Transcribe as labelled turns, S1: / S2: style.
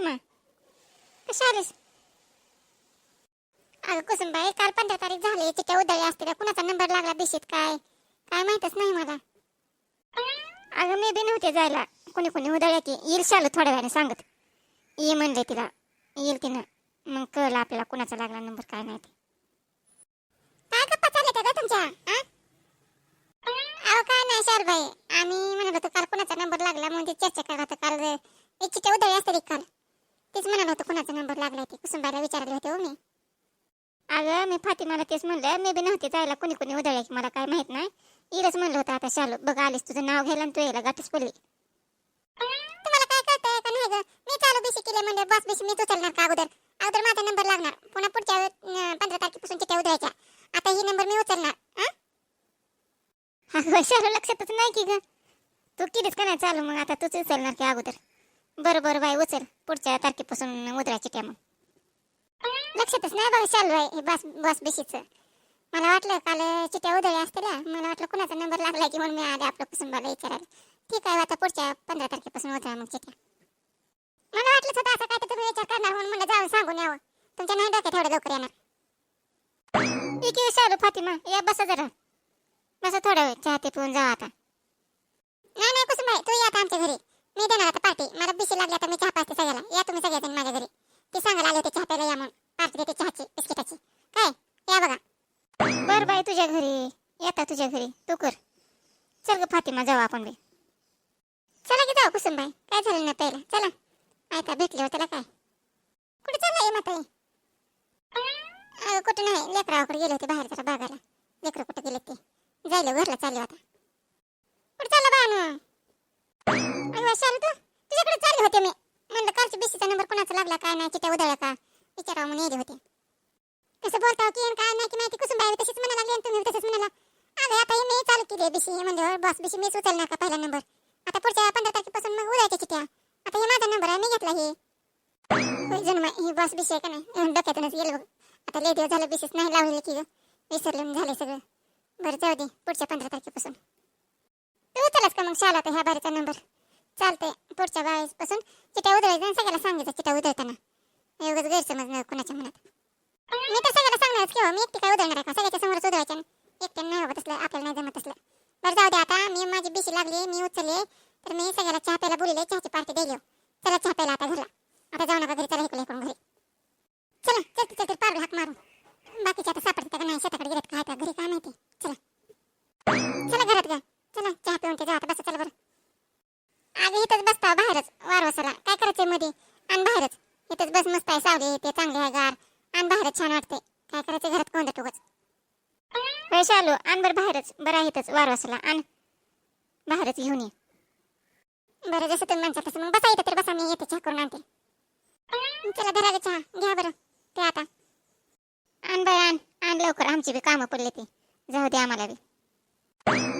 S1: मग कशी आलीस अगं कुसुमबाई काल पंधरा तारीख झाली. चिट्ट्या उधळल्या असतील कुणाचा नंबर लागला दिशीत काय? काय माहितच नाही मला. अगं मी बी नव्हते जायला. कोणी कोणी उधळल्या की येईल शालू थोड्या वेळाने सांगत. ये म्हणले तिला. येईल की ना मग कळलं आपल्याला कुणाचा लागला नंबर काय नाही ते काय गप्पा चालल्या का तुमच्या आ? अहो काय नाही शालबाई आम्ही म्हणत होतो काल कुणाचा नंबर लागला म्हणून ती चर्चा करत होतो. काल एक चिट्ट्या उधळली असते काल. तेच म्हणत होतो कुणाचा नंबर लागलाय ते? कुसुमबाईला विचारले होते हो मी. अगं मी फातिमाला तेच म्हणलं मी बी नव्हते जायला कोणी कोणी उधळले मला काय माहीत नाही. इरच म्हणलं होतं आता शालू बघ आलीस तुझं नाव घ्यायला आणि तू यायला गाठच पडली. तुम्हाला काय कळतंय का नाही ग? मी चालू बिशी केले म्हणजे बस बिशी मीच उचलणार का अगोदर? अगोदर माझा नंबर लागणार पुन्हा पुढच्या पंधरा तारखेपासून चिट्ट्या उधळायच्या. आता ही नंबर मी उचलणार? अगं शालू लक्षातच नाही की ग. तू केलीस का नाही चालू मग? आता तूच उचलणार की अगोदर? बरं बरं बाई उचल. पुढच्या तारखेपासून उधळायची त्या मग. लक्षातच नाही बघा चालू आहे हे बस बस बेशीच. मला वाटलं काल चिट्या उधळल्या असतील मला वाटलं कुणाचा नंबर लागला की म्हणून मी आले आपलं मला विचारायला. ठीक आहे आता पुढच्या पंधरा तारखेपासून उधळा मग चिट्या. मला वाटलं होतं असं काय तर तुम्ही विचार करणार म्हणून मला जाऊन सांगून यावं. तुमच्या नाही डोक्यात एवढं लवकर येणार. एक येऊ हो फातिमा या बसा जरा. बसा थोडा वेळ चहा ते पिऊन जावा आता. नाही नाही कुसुंबाई तू या आता आमच्या घरी मी देणार आता पार्टी मला बिशी लागली आता मी चहा पाचते सगळ्याला या तुम्ही सगळ्याजण माझ्या घरी ते सांगायला आले होते चहा प्यायला या म्हणून पार्टी देते चहाची बिस्किटाची. काय? या बघा. बर बाई तुझ्या घरी. येता तुझ्या घरी. तू कर. चल ग फातिमा जाऊ आपण बी चला की जाऊ कुसुम बाई. काय झालं ना पहिला चला. ऐका भेटले हो, त्याला काय? कुठे चालला माताई अगं कुठे नाही. लेकराकडे गेले होते बाहेर जरा बागायला लेकरं कुठे गेले ते? जायला घरला चालले आता. कुठे चालला बाण अगं शालू तू तुझ्याकडे चालले होते मी. म्हणलं कालच्या बेसीचा नंबर कोणाचा लागला काय नाही चिट्या उधळला का? विचारावं म्हणून येले होते. कसं बोलता हो की आणि काय नाही की माहिती कुसुम बाई तशीच म्हणायला लागली आणि तुम्ही तसंच म्हणाला. अगं आता हे मी चालू केली बीसी म्हणजे बॉस बीसी मीच उचलणार का पहिला नंबर आता पुढच्या पंधरा तारखेपासून मग उद्याच्या चिट्या आता हे माझा नंबर आहे मी घेतला हे. जन्म ही बस बीसी आहे का नाही? डोक्यातूनच गेलं. बघ आता लय दिवस झालं बीसीच नाही लावलेली की विसरलं झालं सगळं. बरं जाऊ दे पुढच्या पंधरा तारखेपासून. तू उचलास का मग शाला तर ह्या बारीचा नंबर चालतंय पुढच्या बावीसपासून चिट्या उधळायचं सगळ्याला सांगायचं चिट्या उधळताना. एवढंच गैरसमज नाही कुणाच्या मनात. मी तर सगळ्याला सांगणारच किंवा हो, मी एकटी काय उधळणार आहे का? सगळ्याच्या समोरच उधळायच्या एकट्यानं नाही होत असलं आपल्याला नाही जमत असलं बरं जाऊ दे आता मी माझी बिशी लागली मी उचलले तर मी सगळ्याला चहा प्यायला बोलले चहाची पार्टी द्यायला चला चहा प्यायला आता घरला. आता जाऊ नका घरी चला इकडे इकडून घरी. चला चल चलते पार हाक मारू बाकीच्या आता सापडते का नाही शेताकडे गेलेत काय का घरी काय माहिती? चला. चला घरात घ्या चला चहा पिऊन ते जा आता बसा चला बरं. अगं इथंच बसता हो बाहेरच वारवासाला. काय करायचंयमध्ये आणि बाहेरच. इथंच बस मस्त आहे सावली ते चांगले आहे गार छान वाटते काय करायचं? घरात कोणतं टोकच पैसे आलो आण बरं बाहेरच. बरं आहे वार वारवासाला आण. बाहेरच घेऊन ये. बरं जसं तुम्ही म्हणता तसं. मग बसा इथं तर बसा मी येते चहा करून आणते. चला धरा चहा. घ्या बरं. ते आता. आण बरं आण. आण लवकर. आमची बी कामं पडले ते. जाऊ दे आम्हाला बी.